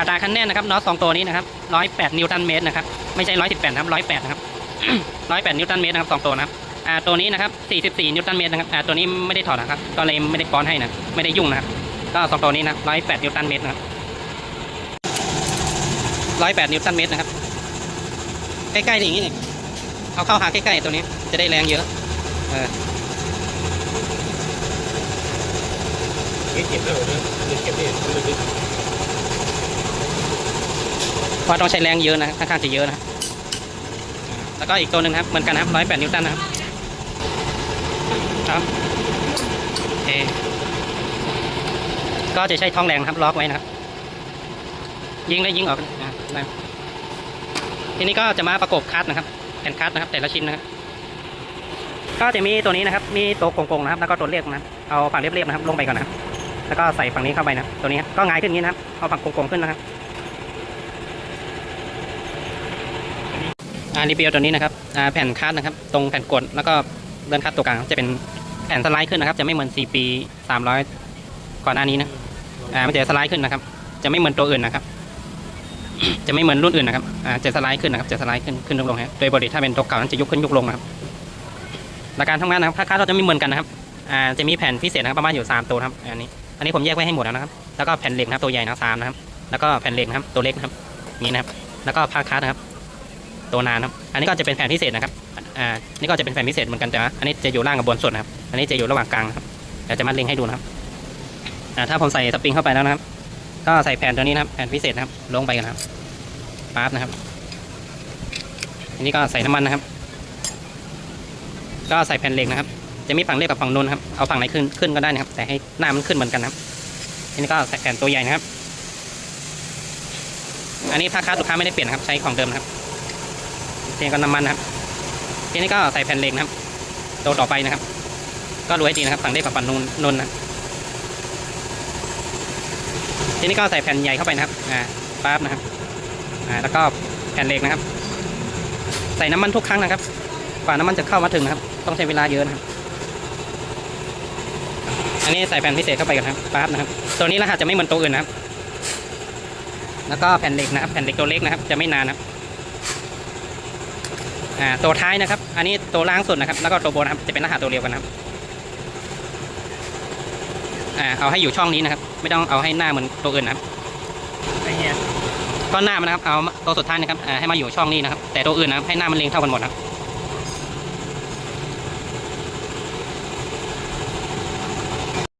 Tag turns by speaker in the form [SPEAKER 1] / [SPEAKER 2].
[SPEAKER 1] อัตราคันแน่นนะครับน็อตสองตัวนี้นะครับร้อยแปดนิวตันเมตรนะครับไม่ใช่ร้อยสิบแปดครับร้อยแปดนะครับร้อยแปดนิวตันเมตรนะครับสองตัวนะครับอ่าตัวนี้นะครับสี่สิบสี่นิวตันเมตรนะครับอ่าตัวนี้ไม่ได้ถอดนะครับก็เลยไม่ได้ป้อนให้นะไม่ได้ยุ่งนะครับก็สองตัวนี้นะร้อยแปดนิวตันเมตรนะครับร้อยแปดนิวตันเมตรนะครับใกล้ๆอย่างนี้เอาเข้าหาใกล้ๆตัวนี้จะได้แรงเยอะเออ
[SPEAKER 2] เก็บเก็บเลยเก็บนี่ลึก
[SPEAKER 1] ราะต้องใช้แรงเยอะนะค่อนข้างจะเยอะนะครับแล้วก็อีกตัวหนึ่งครับเหมือนกันครับร้อยแปดนิวตันนะครับครับโอเคก็จะใช้ท้องแรงครับล็อกไว้นะครับ ยิงได้ยิงออกอะทีนี้ก็จะมาประกบคัดนะครับแผ่นคัดนะครับ แต่ละชิ้นนะครับก็จะมีตัวนี้นะครับ มีตัวโกงๆนะครับ แล้วก็ตัวเรียบนะเอาฝั่งเรียบๆนะครับ ลงไปก่อนนะครับ แล้วก็ใส่ฝั่งนี้เข้าไปนะ ตัวนี้ก็งายขึ้นอย่างนี้นะครับ เอาฝั่งโกงๆขึ้นนะครับ อารีเปียวตัวนี้นะครับแผ่นคัดนะครับ ตรงแผ่นกดแล้วก็เลื่อนคัดตัวกลางจะเป็นแผ่นสไลด์ขึ้นนะครับ จะไม่เหมือน 4 ปี 300 ก่อนหน้านี้นะอ่ามันจะสไลด์ขึ้นนะครับ จะไม่เหมือนตัวอื่นนะครับ จะไม่เหมือนรุ่นอื่นนะครับอ่าจะสไลด์ขึ้นนะครับ จะสไลด์ขึ้นขึ้นลงลงฮะโดยปกติถ้าเป็นตัวเก่านั้นจะยุกขึ้นยุกลงนะครับหลักการทำงานนะครับค่าเราจะไม่เหมือนกันนะครับอ่าจะมีแผ่นพิเศษนะครับประมาณอยู่ 3 ตัวครับอันนี้อันนี้ผมแยกไว้ให้หมดแล้วนะครับแล้วก็แผ่นเหล็กนะครับตัวใหญ่นะสามนะครับแล้วก็แผ่นเหล็กนะครับตัวเล็กนะครับนี่นะครับ แล้วก็ผ้าคัดนะครับ ตัวนานครับ อันนี้ก็จะเป็นแผ่นพิเศษนะครับ อ่า นี่ก็จะเป็นแผ่นพิเศษเหมือนกันแต่ว่าอันนี้จะอยู่ล่างกับบนสุดนะครับ อันนี้จะอยู่ระหว่างกลางครับเดี๋ยวจะมาเล็งให้ดูนะครับ อ่า ถ้าผมใส่สปริงเข้าไปแล้วนะครับ ก็ใส่แผ่นตัวนี้นะครับ แผ่นพิเศษนะครับ ลงไปกันครับปั๊บนะครับ อันนี้ก็ใส่น้ำมันนะครับ ก็ใส่แผ่นเหล็กนะครับ จะมีฝั่งเล็กกับฝั่งนูนครับ เอาฝั่งไหนขึ้นขึ้นก็ได้นะครับ แต่ให้หน้ามันขึ้นเหมือนกันนะครับ อันนี้ก็ใส่แผ่นตัวใหญ่นะครับ อันนี้ผ้าคาดลูกค้าไม่ได้เปลี่ยนครับ ใช้ของเดิมครับ เทียนกับน้ำมันนะครับทีนี้ก็ใส่แผ่นเหล็กนะครับตัวต่อไปนะครับ ก็รู้ให้ดีนะครับฝั่งเลขกับฝั่งนูนนนนะทีนี้ก็ใส่แผ่นใหญ่เข้าไปนะครับอ่าปั๊บนะครับอ่าแล้วก็แผ่นเหล็กนะครับ ใส่น้ำมันทุกครั้งนะครับกว่าน้ำมันจะเข้ามาถึงนะครับ ต้องใช้เวลาเยอะนะครับอันนี้ใส่แผ่นพิเศษเข้าไปกันครับปั๊บนะครับ ตัวนี้รหัสจะไม่เหมือนตัวอื่นนะครับ แล้วก็แผ่นเหล็กนะครับ แผ่นเหล็กตัวเล็กนะครับ จะไม่นานนะครับ อ่าตัวท้ายนะครับ อันนี้ตัวล่างสุดนะครับ แล้วก็ตัวบนนะครับ จะเป็นรหัสตัวเดียวกันนะครับ อ่า เอาให้อยู่ช่องนี้นะครับ ไม่ต้องเอาให้หน้าเหมือนตัวอื่นนะครับ
[SPEAKER 2] ๆไอ้เงี้ย
[SPEAKER 1] ก็หน้ามันนะครับ เอาตัวสุดท้ายนะครับ อ่า ให้มาอยู่ช่องนี้นะครับ แต่ตัวอื่นนะครับ ให้หน้ามันเรียงเท่ากันหมดนะครับ